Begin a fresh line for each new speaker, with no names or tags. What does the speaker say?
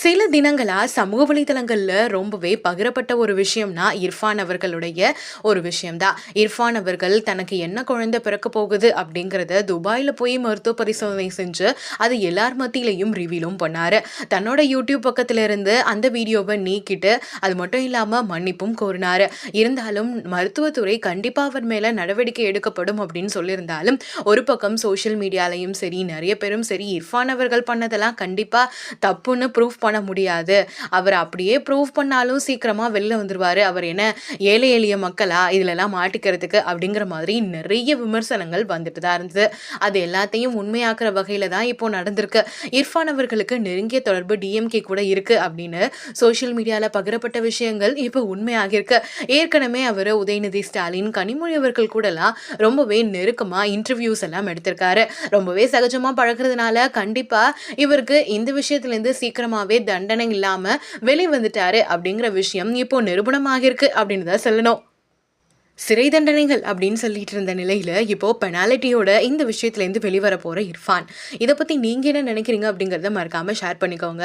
சில தினங்களாக சமூக வலைதளங்களில் ரொம்பவே பகிரப்பட்ட ஒரு விஷயம்னா இர்ஃபான் அவர்களுடைய ஒரு விஷயம்தான். இர்ஃபான் அவர்கள் தனக்கு என்ன குழந்தை பிறக்க போகுது அப்படிங்கிறத துபாயில் போய் மருத்துவ பரிசோதனை செஞ்சு அது எல்லார் மத்தியிலையும் ரிவீலும் பண்ணார். தன்னோட யூடியூப் பக்கத்திலிருந்து அந்த வீடியோவை நீக்கிட்டு அது மட்டும் இல்லாமல் மன்னிப்பும் கோரினார். இருந்தாலும் மருத்துவத்துறை கண்டிப்பாக அவர் மேலே நடவடிக்கை எடுக்கப்படும் அப்படின்னு சொல்லியிருந்தாலும் ஒரு பக்கம் சோஷியல் மீடியாலையும் சரி நிறைய பேரும் சரி இர்ஃபான் அவர்கள் பண்ணதெல்லாம் கண்டிப்பாக தப்புன்னு ப்ரூஃப் பண்ண பண்ண முடியாது. அவர் அப்படியே ப்ரூவ் பண்ணாலும் சீக்கிரமாக வெளில வந்துடுவார் அவர் என்ன ஏழை எளிய மக்களா? இதிலெல்லாம் மாட்டிக்கிறதுக்கு அப்படிங்கிற மாதிரி நிறைய விமர்சனங்கள் வந்துட்டு தான் இருந்தது. அது எல்லாத்தையும் உண்மையாக்குற வகையில் தான் இப்போ நடந்திருக்கு. இர்ஃபான் அவர்களுக்கு நெருங்கிய தொடர்பு டிஎம்கே கூட இருக்குது அப்படின்னு சோஷியல் மீடியாவில் பகிரப்பட்ட விஷயங்கள் இப்போ உண்மையாகிருக்கு ஏற்கனவே அவர் உதயநிதி ஸ்டாலின் கனிமொழி அவர்கள் கூடலாம் ரொம்பவே நெருக்கமாக இன்டர்வியூஸ் எல்லாம் எடுத்திருக்காரு. ரொம்பவே சகஜமாக பழகுறதுனால கண்டிப்பாக இவருக்கு இந்த விஷயத்துலேருந்து சீக்கிரமாகவே தண்டனை இல்லாம வெளி வந்துட்டாரு அப்படிங்கிற விஷயம் இப்போ நிரூபணமாகிருக்கு அப்படின்னு தான் சொல்லணும். சிறை தண்டனைகள் அப்படின்னு சொல்லிட்டு இருந்த நிலையில இப்போ பெனாலிட்டியோட இந்த விஷயத்துல இருந்து வெளிவர போகிற இர்ஃபான். இதை பத்தி நீங்க என்ன நினைக்கிறீங்க அப்படிங்கறத மறக்காம ஷேர் பண்ணிக்கோங்க.